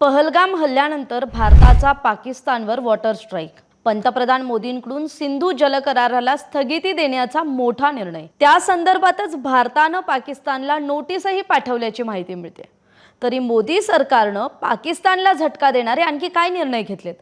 पहलगाम हल्ल्यानंतर भारताचा पाकिस्तानवर वॉटर स्ट्राईक. पंतप्रधान मोदींकडून सिंधू जल कराराला स्थगिती देण्याचा मोठा निर्णय. त्या संदर्भातच भारतानं पाकिस्तानला नोटीसही पाठवल्याची माहिती मिळते. तरी मोदी सरकारनं पाकिस्तानला झटका देणारे आणखी काय निर्णय घेतलेत?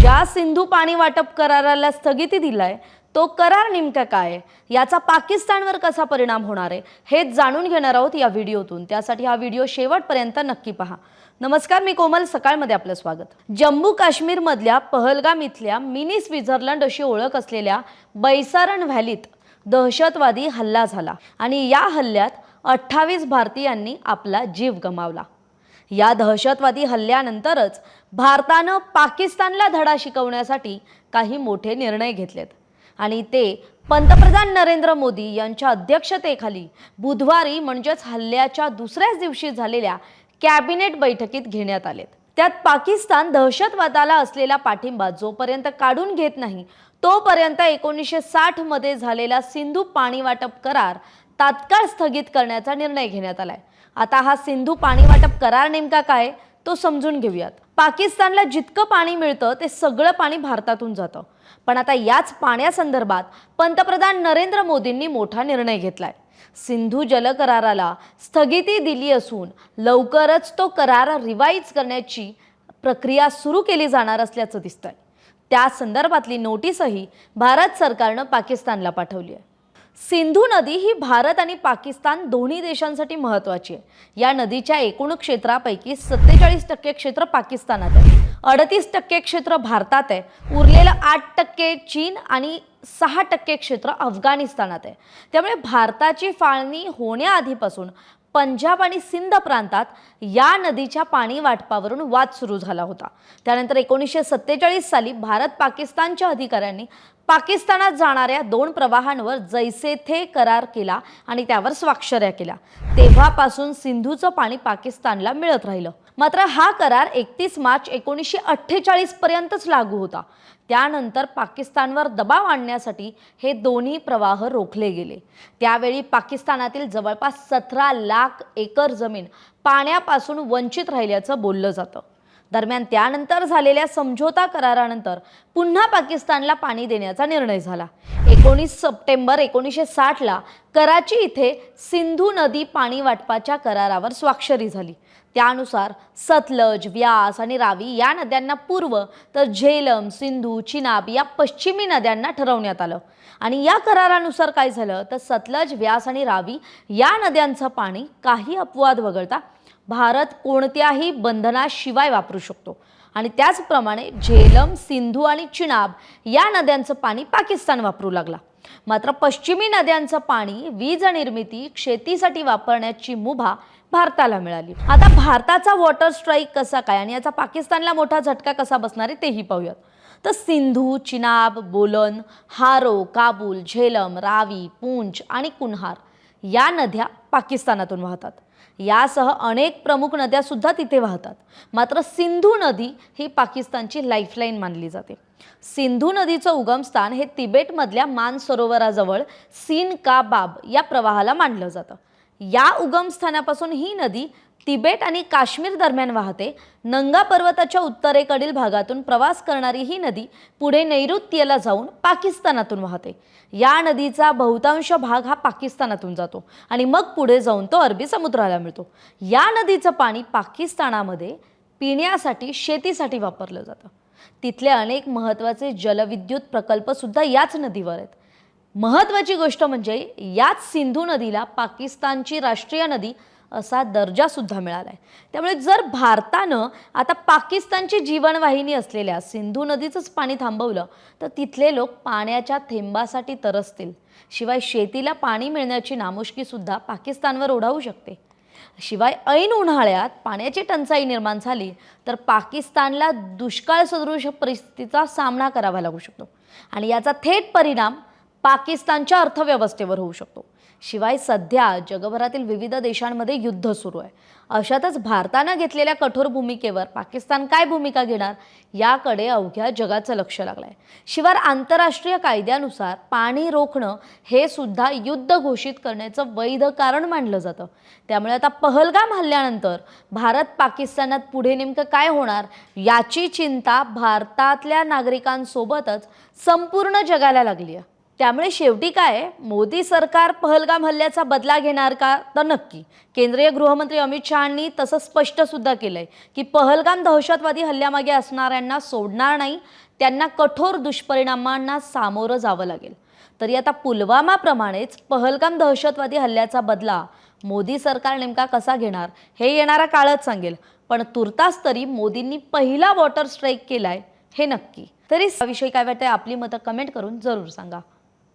ज्या सिंधू पाणी वाटप कराराला स्थगिती दिलाय तो करार नेमका काय? याचा पाकिस्तानवर कसा परिणाम होणार आहे? हे जाणून घेणार आहोत या व्हिडिओतून. त्यासाठी हा व्हिडिओ शेवटपर्यंत नक्की पहा. नमस्कार मी कोमल. सकाळमध्ये आपलं स्वागत. जम्मू काश्मीरमधल्या पहलगाम इथल्या मिनी स्वित्झर्लंड अशी ओळख असलेल्या बैसारण व्हॅलीत दहशतवादी हल्ला झाला आणि या हल्ल्यात अठ्ठावीस भारतीयांनी आपला जीव गमावला. या दहशतवादी हल्ल्यानंतरच भारतानं पाकिस्तानला धडा शिकवण्यासाठी काही मोठे निर्णय घेतलेत. आणि ते पंतप्रधान नरेंद्र मोदी यांच्या अध्यक्षतेखाली बुधवारी म्हणजेच हल्ल्याच्या दुसऱ्याच दिवशी झालेल्या कॅबिनेट बैठकीत घेण्यात आलेत. त्यात पाकिस्तान दहशतवादाला असलेला पाठिंबा जोपर्यंत काढून घेत नाही तोपर्यंत एकोणीसशे साठमध्ये झालेला सिंधू पाणी वाटप करार तात्काळ स्थगित करण्याचा निर्णय घेण्यात आलाय. आता हा सिंधू पाणी वाटप करार नेमका काय तो समजून घेऊयात. पाकिस्तानला जितकं पाणी मिळतं ते सगळं पाणी भारतातून जातं. पण आता याच पाण्यासंदर्भात पंतप्रधान नरेंद्र मोदींनी मोठा निर्णय घेतलाय. सिंधू जलकराराला स्थगिती दिली असून लवकरच तो करार रिवाईज करण्याची प्रक्रिया सुरू केली जाणार असल्याचं दिसतंय. त्या संदर्भातली नोटीसही भारत सरकारनं पाकिस्तानला पाठवली आहे. सिंधू नदी ही भारत आणि पाकिस्तान दोन्ही देशांसाठी महत्त्वाची आहे. या नदीच्या एकूण क्षेत्रापैकी सत्तेचाळीस टक्के क्षेत्र पाकिस्तानात आहे. अडतीस टक्के क्षेत्र भारतात आहे. उरलेलं आठ टक्के चीन आणि सहा टक्के क्षेत्र अफगाणिस्तानात आहे. त्यामुळे भारताची फाळणी होण्याआधीपासून पंजाब आणि सिंध प्रांतात या नदीच्या पाणी वाटपावरून वाद सुरू झाला होता. त्यानंतर एकोणीसशे सत्तेचाळीस साली भारत पाकिस्तानच्या अधिकाऱ्यांनी पाकिस्तानात जाणाऱ्या दोन प्रवाहांवर जैसे थे करार केला आणि त्यावर स्वाक्षऱ्या केल्या. तेव्हापासून सिंधूचं पाणी पाकिस्तानला मिळत राहिलं. मात्र हा करार एकतीस मार्च एकोणीसशे अठ्ठेचाळीस पर्यंतच लागू होता. त्यानंतर पाकिस्तानवर दबाव आणण्यासाठी हे दोन्ही प्रवाह रोखले गेले. त्यावेळी पाकिस्तानातील जवळपास सतरा लाख एकर जमीन पाण्यापासून वंचित राहिल्याचं बोललं जातं. दरम्यान त्यानंतर झालेल्या समझोता करारानंतर पुन्हा पाकिस्तानला पाणी देण्याचा निर्णय झाला. एकोणीस सप्टेंबर एकोणीसशे साठला कराची इथे सिंधू नदी पाणी वाटपाच्या करारावर स्वाक्षरी झाली. त्यानुसार सतलज व्यास आणि रावी या नद्यांना पूर्व तर झेलम सिंधू चिनाब या पश्चिमी नद्यांना ठरवण्यात आलं. आणि या करारानुसार काय झालं? तर सतलज व्यास आणि रावी या नद्यांचं पाणी काही अपवाद वगळता भारत कोणत्याही बंधनाशिवाय वापरू शकतो. आणि त्याचप्रमाणे झेलम सिंधू आणि चिनाब या नद्यांचं पाणी पाकिस्तान वापरू लागला. मात्र पश्चिमी नद्यांचं पाणी वीज निर्मिती शेतीसाठी वापरण्याची मुभा भारताला मिळाली. आता भारताचा वॉटर स्ट्राईक कसा काय आणि याचा पाकिस्तानला मोठा झटका कसा बसणार आहे तेही पाहूयात. तर सिंधू चिनाब बोलन हारो काबूल झेलम रावी पूंछ आणि कुन्हार या नद्या पाकिस्तानातून वाहतात. यासह अनेक प्रमुख नद्या सुद्धा तिथे वाहतात. मात्र सिंधू नदी ही पाकिस्तानची लाईफलाईन मानली जाते. सिंधू नदीचं उगमस्थान हे तिबेटमधल्या मानसरोवराजवळ सीन का बाब या प्रवाहाला मानलं जातं. या उगमस्थानापासून ही नदी तिबेट आणि काश्मीर दरम्यान वाहते. नंगा पर्वताच्या उत्तरेकडील भागातून प्रवास करणारी ही नदी पुढे नैऋत्यला जाऊन पाकिस्तानातून वाहते. या नदीचा बहुतांश भाग हा पाकिस्तानातून जातो आणि मग पुढे जाऊन तो अरबी समुद्राला मिळतो. या नदीचं पाणी पाकिस्तानामध्ये पिण्यासाठी शेतीसाठी वापरलं जातं. तिथले अनेक महत्त्वाचे जलविद्युत प्रकल्पसुद्धा याच नदीवर आहेत. महत्त्वाची गोष्ट म्हणजे याच सिंधू नदीला पाकिस्तानची राष्ट्रीय नदी असा दर्जासुद्धा मिळाला आहे त्यामुळे जर भारतानं आता पाकिस्तानची जीवनवाहिनी असलेल्या सिंधू नदीचंच पाणी थांबवलं तर तिथले लोक पाण्याच्या थेंबासाठी तरसतील. शिवाय शेतीला पाणी मिळण्याची नामुष्कीसुद्धा पाकिस्तानवर ओढावू शकते. शिवाय ऐन उन्हाळ्यात पाण्याची टंचाई निर्माण झाली तर पाकिस्तानला दुष्काळ सदृश परिस्थितीचा सामना करावा लागू शकतो. आणि याचा थेट परिणाम पाकिस्तानच्या अर्थव्यवस्थेवर होऊ शकतो. शिवाय सध्या जगभरातील विविध देशांमध्ये युद्ध सुरू आहे. अशातच भारतानं घेतलेल्या कठोर भूमिकेवर पाकिस्तान काय भूमिका घेणार याकडे अवघ्या जगाचं लक्ष लागलंय. शिवाय आंतरराष्ट्रीय कायद्यानुसार पाणी रोखणं हे सुद्धा युद्ध घोषित करण्याचं वैध कारण मानलं जातं. त्यामुळे आता पहलगाम हल्ल्यानंतर भारत पाकिस्तानात पुढे नेमकं काय होणार याची चिंता भारतातल्या नागरिकांसोबतच संपूर्ण जगाला लागली आहे. त्यामुळे शेवटी काय मोदी सरकार पहलगाम हल्ल्याचा बदला घेणार का? तर नक्की. केंद्रीय गृहमंत्री अमित शहानी तसं स्पष्टसुद्धा केलं केलंय की पहलगाम दहशतवादी हल्ल्यामागे असणाऱ्यांना सोडणार नाही त्यांना कठोर दुष्परिणामांना सामोरं जावं लागेल. तरी आता पुलवामाप्रमाणेच पहलगाम दहशतवादी हल्ल्याचा बदला मोदी सरकार नेमका कसा घेणार हे येणारा काळच सांगेल. पण तुर्तास तरी मोदींनी पहिला वॉटर स्ट्राईक केलाय हे नक्की. तरी याविषयी काय वाटतंय आपली मतं कमेंट करून जरूर सांगा.